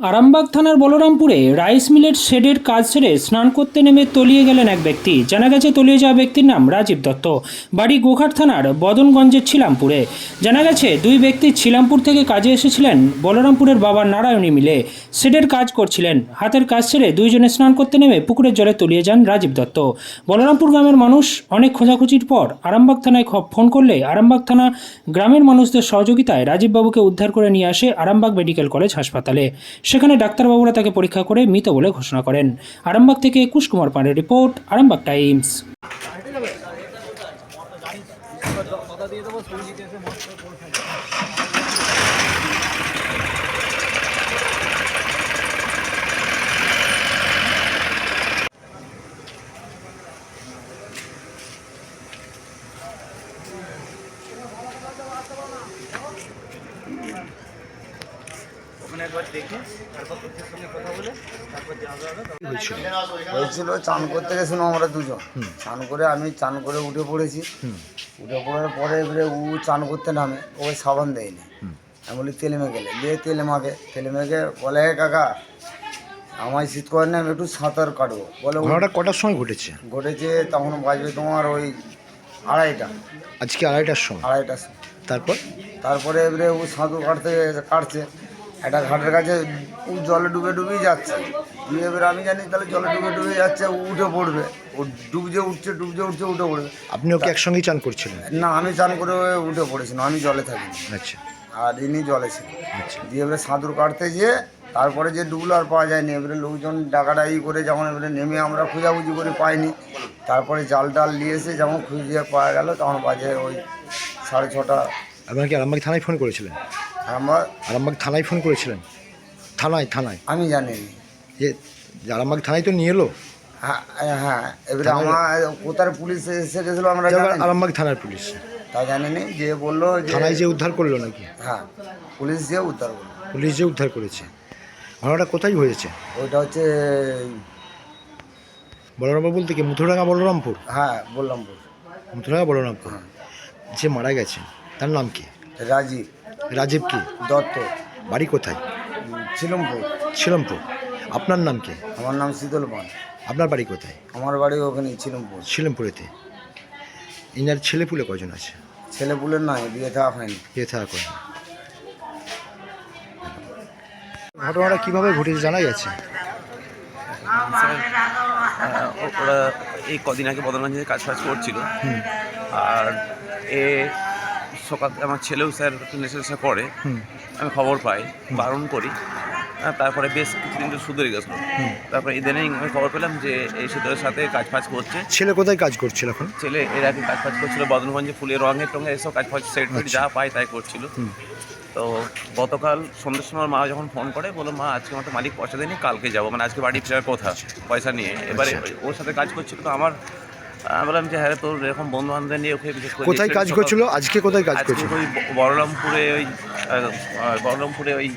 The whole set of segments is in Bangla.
আরামবাগ থানার বলরামপুরে রাইস মিলের শেডের কাজ সেরে স্নান করতে নেমে তলিয়ে গেলেন এক ব্যক্তি। জানা গেছে তলিয়ে যাওয়া ব্যক্তির নাম রাজীব দত্ত। বাড়ি গোঘাট থানার বদনগঞ্জের ছিলামপুরে। জানা গেছে, দুই ব্যক্তি ছিলামপুর থেকে কাজে এসেছিলেন বলরামপুরের বাবা নারায়ণী মিলে। শেডের কাজ করছিলেন। হাতের কাজ সেরে দুইজনে স্নান করতে নেমে পুকুরের জলে তলিয়ে যান রাজীব দত্ত। বলরামপুর গ্রামের মানুষ অনেক খোঁজাখুঁজির পর আরামবাগ থানায় ফোন করলে আরামবাগ থানা গ্রামের মানুষদের সহযোগিতায় রাজীববাবুকে উদ্ধার করে নিয়ে আসে আরামবাগ মেডিকেল কলেজ হাসপাতালে। সেখানে ডাক্তারবাবুরা তাকে পরীক্ষা করে মৃত বলে ঘোষণা করেন। আরামবাগ থেকে একুশ কুমার পাণ্ডে রিপোর্ট, আরামবাগ টাইমস। ওখানে দেখে তারপর তোর সঙ্গে কথা বলে তারপর যা যা হবে হয়েছিল চান করতে গেছিলাম আমরা দুজন। চান করে আমি চান করে উঠে পড়েছি। উঠে পড়ার পরে এবারে ও চান করতে নামে ওকে সাবান দেয়নি। আমি বলি তেলে মেখেলে দিয়ে তেলে মাখে। তেলে মেখে বলে "এ কাকা আমায় শীত করে না আমি একটু সাঁতার কাটবো। বলে ঘটনাটা কটার সময় ঘটেছে? ঘটেছে তখন বাজবে তোমার ওই আড়াইটা। আজকে আড়াইটার সময়? আড়াইটার সময়। তারপর? তারপরে এবারে ও সাঁতুর কাটতে কাটছে। একটা ঘাটের কাছে জলে ডুবে ডুবেই যাচ্ছে। দিয়ে এবারে আমি জানি তাহলে জলে ডুবে ডুবে যাচ্ছে উঠে পড়বে। ও ডুবজে উঠছে ডুবজে উঠছে উঠে পড়বে। আপনি ওকে একসঙ্গেই চান করছিলেন? না আমি চান করে উঠে পড়েছিলাম আমি জলে থাকি। আচ্ছা। আর ইনি জলে ছিল আচ্ছা। দিয়ে এবারে সাঁতুর কাটতে গিয়ে তারপরে যে ডুবলো আর পাওয়া যায়নি এবারে লোকজন ডাকাডাকি করে যেমন এবারে নেমে আমরা খোঁজাখুঁজি করে পাইনি তারপরে জাল টাল নিয়ে এসে যেমন খুঁজিয়ে পাওয়া গেল তখন বাজে ওই সাড়ে ছটা। আপনার কি আরামবাগ থানায় ফোন করেছিলেন? আমরা আরামবাগ থানায় ফোন করেছিলেন। থানায় থানায়। আমি জানি। যে আরামবাগ থানায় তো নিয়ে এলো? হ্যাঁ হ্যাঁ এবারে আমার কোথার পুলিশ এসে গেছিল আমরা জানি। আরামবাগ থানার পুলিশ। তা জানি নি যে বলল যে থানায় যে উদ্ধার করল নাকি? হ্যাঁ পুলিশ যে উদ্ধার করল। পুলিশ যে উদ্ধার করেছে। ঘটনাটা কোথায় হয়েছে? ওইটা হচ্ছে বলরামপুর বলতে কি? মুথুরাঙ্গা বলরামপুর? হ্যাঁ বললাম বল মুথুরাঙ্গা বলরামপুর। যে মারা গেছে তার নাম কি? রাজীব। রাজীব কি? দত্ত। বাড়ি কোথায়? ছিলমপুর। শিলমপুর আপনার নাম কি? আমার নাম শীতল পান আপনার বাড়ি কোথায়? আমার বাড়ি ওখানে ছিলমপুর। শিলমপুরেতে ইনার ছেলেপুলে কজন আছে? ছেলেপুলের নাই বিয়ে থাকা হয়নি। বিয়ে থাকা করে ঘটনাটা কীভাবে ঘটেছে জানা গেছে? ও- ওরা এই কদিন আগে বদলগঞ্জে কাজ ফাজ করছিল। আর এ সকাল আমার ছেলেও স্যার নেশা করে আমি খবর পাই বারণ করি। তারপরে বেশ কিছুদিন তো সুধরে গেছিল তারপরে ইদানিং আমি খবর পেলাম যে এই সুতোর সাথে কাজ ফাজ করছে। ছেলে কোথায় কাজ করছিল এখন? ছেলে এর আগে কাজ ফাজ করছিল বদলগঞ্জে ফুলের রঙের টঙে এসব কাজ ফাজ সেট ফেট যা পায় তাই করছিল। তো গতকাল সন্ধ্যের সময় মা যখন ফোন করে বলো মা আজকে আমার তো মালিক পয়সা দেয়নি কালকে যাব। মানে আজকে বাড়ি ফেরার কথা পয়সা নিয়ে। এবারে ওর সাথে কাজ করছিল তো আমার আমি বললাম যে হ্যাঁ তোর এরকম বন্ধু বান্ধব নিয়ে ওকে কোথায় কাজ করছিল? আজকে কোথায় কাজ করছিল? ওই ব- বলরামপুরে ওই বলরামপুরে ওই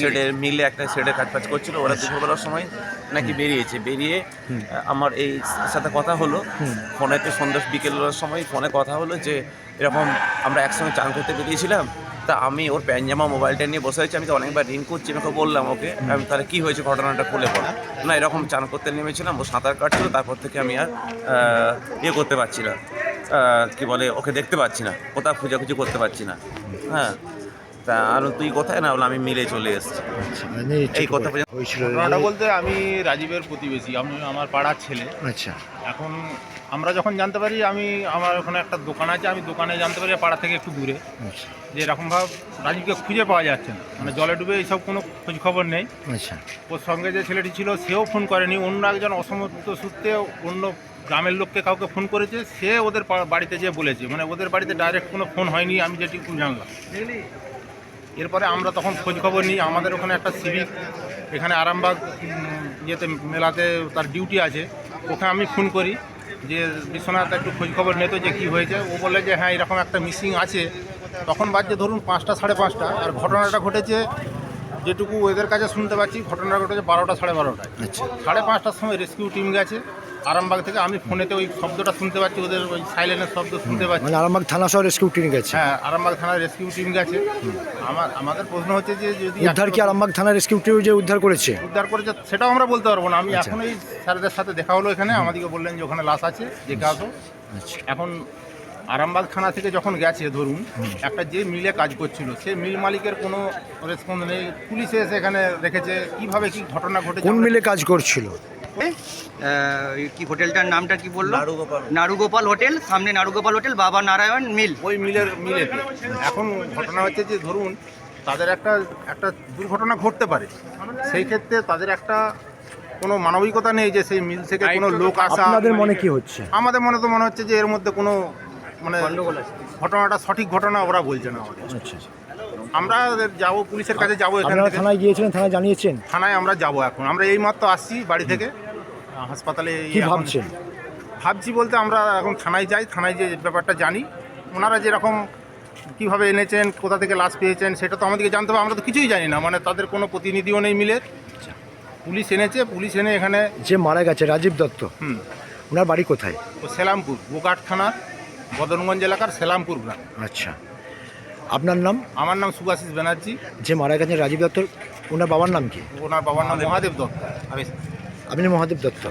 শেডের মিলে। একটা শেডের কাজ ফাজ করছিল। ওরা দুপুরবেলার সময় নাকি বেরিয়েছে। বেরিয়ে আমার এই সাথে কথা হলো। ফোনেতে সন্ধ্যা বিকেলের সময় ফোনে কথা হলো যে এরকম আমরা একসঙ্গে চান করতে বেরিয়েছিলাম। তা আমি ওর প্যানজামা মোবাইলটা নিয়ে বসে আছি। আমি তো অনেকবার রিং করছি আমাকে বললাম ওকে আমি তাহলে কী হয়েছে ঘটনাটা খুলে পড়া না এরকম চান করতে নেমেছিলাম ও সাঁতার কাটছিল তারপর থেকে আমি আর ইয়ে করতে পারছি না। কি বলে ওকে দেখতে পাচ্ছি না কোথাও খোঁজাখুঁজি করতে পারছি না। হ্যাঁ তা আর তুই কোথায়? না বলে আমি মিলে চলে এসেছি। মানে এই কথা হয়েছিল। বলতে আমি রাজীবের প্রতিবেশী আমি আমার পাড়ার ছেলে। আচ্ছা। এখন আমরা যখন জানতে পারি আমি আমার ওখানে একটা দোকান আছে আমি দোকানে জানতে পারি পাড়া থেকে একটু দূরে আচ্ছা। যে এরকমভাবে রাজীবকে খুঁজে পাওয়া যাচ্ছে না। মানে জলে ডুবে এইসব কোনো খোঁজ খবর নেই। আচ্ছা। ওর সঙ্গে যে ছেলেটি ছিল সেও ফোন করেনি। অন্য একজন অসমর্থ সূত্রে অন্য গ্রামের লোককে কাউকে ফোন করেছে সে ওদের বাড়িতে যেয়ে বলেছে। মানে ওদের বাড়িতে ডাইরেক্ট কোনো ফোন হয়নি আমি যেটুকু জানলাম। এরপরে আমরা তখন খোঁজ খবর নিই। আমাদের ওখানে একটা সিভিক এখানে আরামবাগ ইয়েতে মেলাতে তার ডিউটি আছে। ওকে আমি ফোন করি। যে বিশ্বনাথ একটু খোঁজখবর নিত যে কি হয়েছে ও বলে যে হ্যাঁ এরকম একটা মিসিং আছে। তখন বাজছে ধরুন পাঁচটা সাড়ে পাঁচটা আর ঘটনাটা ঘটেছে যেটুকু ওদের কাছে শুনতে পাচ্ছি ঘটনাটা ঘটেছে বারোটা সাড়ে বারোটায়। আচ্ছা। সাড়ে পাঁচটার সময় রেস্কিউ টিম গেছে। আরামবাগ থেকে আমি ফোনেতে ওই শব্দটা শুনতে পাচ্ছি ওদের ওই সাইলেন্টের শব্দ শুনতে পাচ্ছি। মানে আরামবাগ থানা সহ রেস্কিউ টিম গেছে। হ্যাঁ আরামবাগ থানার রেস্কিউ টিম গেছে। আমার আমাদের প্রশ্ন হচ্ছে যে যদি উদ্ধার কি আরামবাগ থানা রেস্কিউ টিম যে উদ্ধার করেছে? উদ্ধার করেছে সেটাও আমরা বলতে পারব না। আমি আচ্ছা। এখন এই স্যারদের সাথে দেখা হলো এখানে। আমাদেরকে বললেন যে ওখানে লাশ আছে দেখে আসো। আচ্ছা। এখন আরামবাগ থানা থেকে যখন গেছে ধরুন একটা যে মিলে কাজ করছিল সে মিল মালিকের কোনো রেসপন্স নেই। পুলিশে এসে এখানে রেখেছে কীভাবে কি ঘটনা ঘটেছে? কোন মিলে কাজ করছিল? কি হোটেলটার নামটা কি বলল? নাড়ুগোপাল। নাড়ুগোপাল হোটেল সামনে নাড়ুগোপাল হোটেল বাবা নারায়ণ মিল। ওই মিলের মিলেতে এখন ঘটনা হচ্ছে যে ধরুন তাদের একটা একটা দুর্ঘটনা ঘটতে পারে। সেই ক্ষেত্রে তাদের একটা কোনো মানবিকতা নেই যে সেই মিল থেকে কোনো লোক আসা। আপনাদের মনে কি হচ্ছে? আমাদের মনে তো মনে হচ্ছে যে এর মধ্যে কোনো মানে ঘটনাটা সঠিক ঘটনা ওরা বলছে না আমাদের। আচ্ছা আমরা যাব পুলিশের কাছে যাব এখান থানায় গিয়েছিলেন থানায় জানিয়েছেন? থানায় আমরা যাব এখন। আমরা এই মাত্র আসছি বাড়ি থেকে। হাসপাতালে কি ভাবছেন? ভাবছি বলতে আমরা এখন থানায় যাই থানায় যে ব্যাপারটা জানি। ওনারা যেরকম কীভাবে এনেছেন কোথা থেকে লাশ পেয়েছেন সেটা তো আমাদেরকে জানতে হবে। আমরা তো কিছুই জানি না মানে তাদের কোনো প্রতিনিধিও নেই মিলে। পুলিশ এনেছে পুলিশ এনে এখানে যে মারা গেছে রাজীব দত্ত হুম। ওনার বাড়ি কোথায়? ও সেলামপুর গোঘাট থানার বদনগঞ্জ এলাকার সেলামপুর গ্রাম। আচ্ছা। আপনার নাম? আমার নাম সুভাষিস ব্যানার্জি। যে মারা গেছেন রাজীব দত্ত ওনার বাবার নাম কি? ওনার বাবার নাম মহাদেব দত্ত। আমি আপনি মহাদেব দত্ত